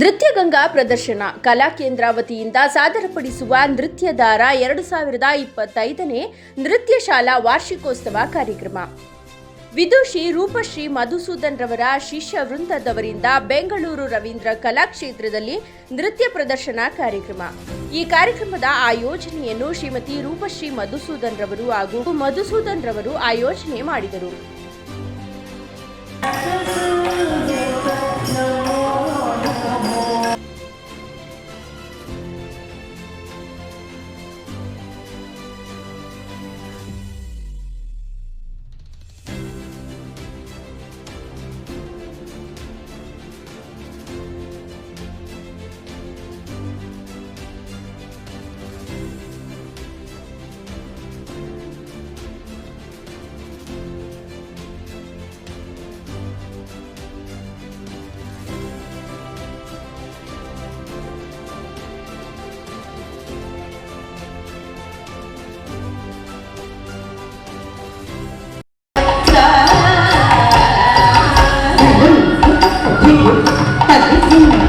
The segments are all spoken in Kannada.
ನೃತ್ಯಗಂಗಾ ಪ್ರದರ್ಶನ. ಕಲಾ ಕೇಂದ್ರ ವತಿಯಿಂದ ಸಾದರಪಡಿಸುವ ನೃತ್ಯದಾರ ಎರಡು ಸಾವಿರದ ಇಪ್ಪತ್ತೈದನೇ ನೃತ್ಯ ಶಾಲಾ ವಾರ್ಷಿಕೋತ್ಸವ ಕಾರ್ಯಕ್ರಮ. ವಿದುಷಿ ರೂಪಶ್ರೀ ಮಧುಸೂದನ್ ರವರ ಶಿಷ್ಯ ವೃಂದದವರಿಂದ ಬೆಂಗಳೂರು ರವೀಂದ್ರ ಕಲಾಕ್ಷೇತ್ರದಲ್ಲಿ ನೃತ್ಯ ಪ್ರದರ್ಶನ ಕಾರ್ಯಕ್ರಮ. ಈ ಕಾರ್ಯಕ್ರಮದ ಆಯೋಜನೆಯನ್ನು ಶ್ರೀಮತಿ ರೂಪಶ್ರೀ ಮಧುಸೂದನ್ ರವರು ಹಾಗೂ ಮಧುಸೂದನ್ ರವರು ಆಯೋಜನೆ ಮಾಡಿದರು.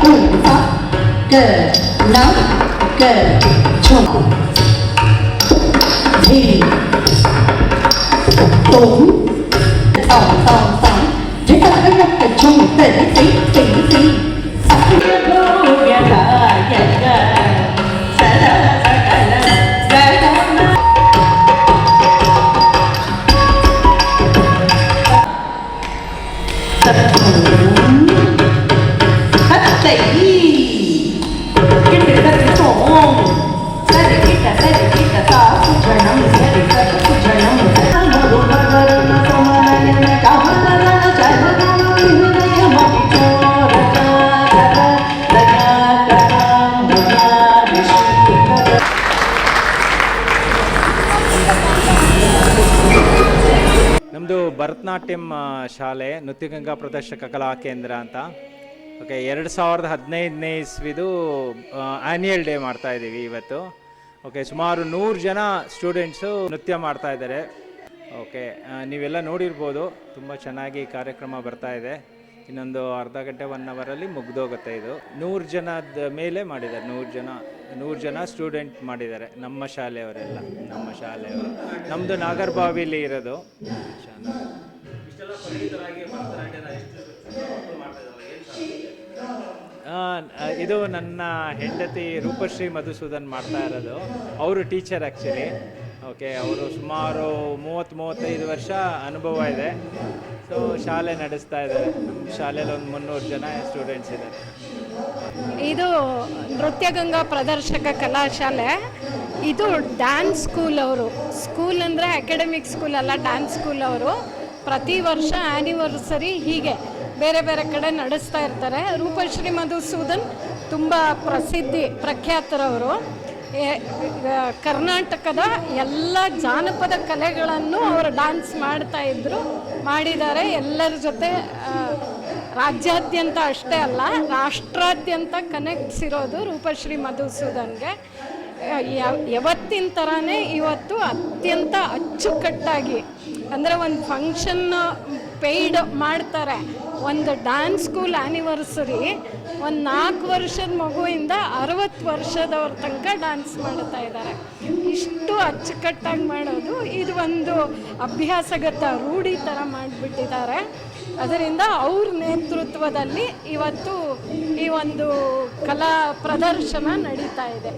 อุ่นฟักเกิดน้ำเกิดชุ่ทีตุ๋มสองสองสองที่ตาก็ยังเป็นชุ่มเป็นสีสีสีสักเดือน ನಮ್ಮದು ಭರತನಾಟ್ಯಂ ಶಾಲೆ ನೃತ್ಯಗಂಗಾ ಪ್ರದರ್ಶಕ ಕಲಾ ಕೇಂದ್ರ ಅಂತ. ಓಕೆ ಎರಡು ಸಾವಿರದ ಹದಿನೈದನೇ ಇಸ್ವಿದು ಆ್ಯನ್ಯಲ್ ಡೇ ಮಾಡ್ತಾ ಇದ್ದೀವಿ ಇವತ್ತು. ಓಕೆ ಸುಮಾರು ನೂರು ಜನ ಸ್ಟೂಡೆಂಟ್ಸು ನೃತ್ಯ ಮಾಡ್ತಾ ಇದ್ದಾರೆ. ಓಕೆ ನೀವೆಲ್ಲ ನೋಡಿರ್ಬೋದು ತುಂಬ ಚೆನ್ನಾಗಿ ಕಾರ್ಯಕ್ರಮ ಬರ್ತಾ ಇದೆ. ಇನ್ನೊಂದು ಅರ್ಧ ಗಂಟೆ ಒನ್ ಅವರಲ್ಲಿ ಮುಗ್ದೋಗುತ್ತೆ ಇದು. ನೂರು ಜನದ ಮೇಲೆ ಮಾಡಿದ್ದಾರೆ ನೂರು ಜನ ನೂರು ಜನ ಸ್ಟೂಡೆಂಟ್ ಮಾಡಿದ್ದಾರೆ ನಮ್ಮ ಶಾಲೆಯವರೆಲ್ಲ ನಮ್ಮ ಶಾಲೆಯವರು. ನಮ್ಮದು ನಾಗರ್ಬಾವಿಲಿ ಇರೋದು. ಆ, ಇದು ನನ್ನ ಹೆಂಡತಿ ರೂಪಶ್ರೀ ಮಧುಸೂದನ್ ಮಾಡ್ತಾ ಇರೋದು. ಅವರು ಟೀಚರ್ ಆ್ಯಕ್ಚುಲಿ ಓಕೆ ಅವರು ಸುಮಾರು ಮೂವತ್ತು ಮೂವತ್ತೈದು ವರ್ಷ ಅನುಭವ ಇದೆ. ಸೊ ಶಾಲೆ ನಡೆಸ್ತಾ ಇದ್ದಾರೆ. ಶಾಲೆಯಲ್ಲಿ ಒಂದು ಮುನ್ನೂರು ಜನ ಸ್ಟೂಡೆಂಟ್ಸ್ ಇದ್ದಾರೆ. ಇದು ನೃತ್ಯಗಂಗಾ ಪ್ರದರ್ಶಕ ಕಲಾಶಾಲೆ. ಇದು ಡ್ಯಾನ್ಸ್ ಸ್ಕೂಲ್ ಅವರು. ಸ್ಕೂಲ್ ಅಂದರೆ ಅಕಾಡೆಮಿಕ್ ಸ್ಕೂಲ್ ಅಲ್ಲ ಡ್ಯಾನ್ಸ್ ಸ್ಕೂಲ್ ಅವರು. ಪ್ರತಿ ವರ್ಷ ಆ್ಯನಿವರ್ಸರಿ ಹೀಗೆ. ಬೇರೆ ಬೇರೆ ಕಡೆ ನಡೆಸ್ತಾ ಇರ್ತಾರೆ. ರೂಪಶ್ರೀ ಮಧುಸೂದನ್ ತುಂಬ ಪ್ರಸಿದ್ಧಿ, ಪ್ರಖ್ಯಾತರವರು. ಕರ್ನಾಟಕದ ಎಲ್ಲ ಜಾನಪದ ಕಲೆಗಳನ್ನು ಅವರು ಡ್ಯಾನ್ಸ್ ಮಾಡ್ತಾ ಇದ್ರು, ಮಾಡಿದ್ದಾರೆ. ಎಲ್ಲರ ಜೊತೆ ರಾಜ್ಯಾದ್ಯಂತ ಅಷ್ಟೇ ಅಲ್ಲ, ರಾಷ್ಟ್ರಾದ್ಯಂತ ಕನೆಕ್ಟ್ಸ್ ಇರೋದು ರೂಪಶ್ರೀ ಮಧುಸೂದನ್ಗೆ. ಯಾವ- ಯಾವತ್ತಿನ ಥರನೇ ಇವತ್ತು ಅತ್ಯಂತ ಅಚ್ಚುಕಟ್ಟಾಗಿ, ಅಂದರೆ ಒಂದು ಫಂಕ್ಷನ್ ಪೇಯ್ಡ್ ಮಾಡ್ತಾರೆ. ಒಂದು ಡ್ಯಾನ್ಸ್ ಸ್ಕೂಲ್ ಆ್ಯನಿವರ್ಸರಿ ಒಂದು ನಾಲ್ಕು ವರ್ಷದ ಮಗುವಿಂದ ಅರವತ್ತು ವರ್ಷದವ್ರ ತನಕ ಡ್ಯಾನ್ಸ್ ಮಾಡ್ತಾ ಇದ್ದಾರೆ. ಇಷ್ಟು ಅಚ್ಚುಕಟ್ಟಾಗಿ ಮಾಡೋದು, ಇದು ಒಂದು ಅಭ್ಯಾಸಗತ ರೂಢಿ ಥರ ಮಾಡಿಬಿಟ್ಟಿದ್ದಾರೆ. ಅದರಿಂದ ಅವ್ರ ನೇತೃತ್ವದಲ್ಲಿ ಇವತ್ತು ಈ ಒಂದು ಕಲಾ ಪ್ರದರ್ಶನ ನಡೀತಾ ಇದೆ.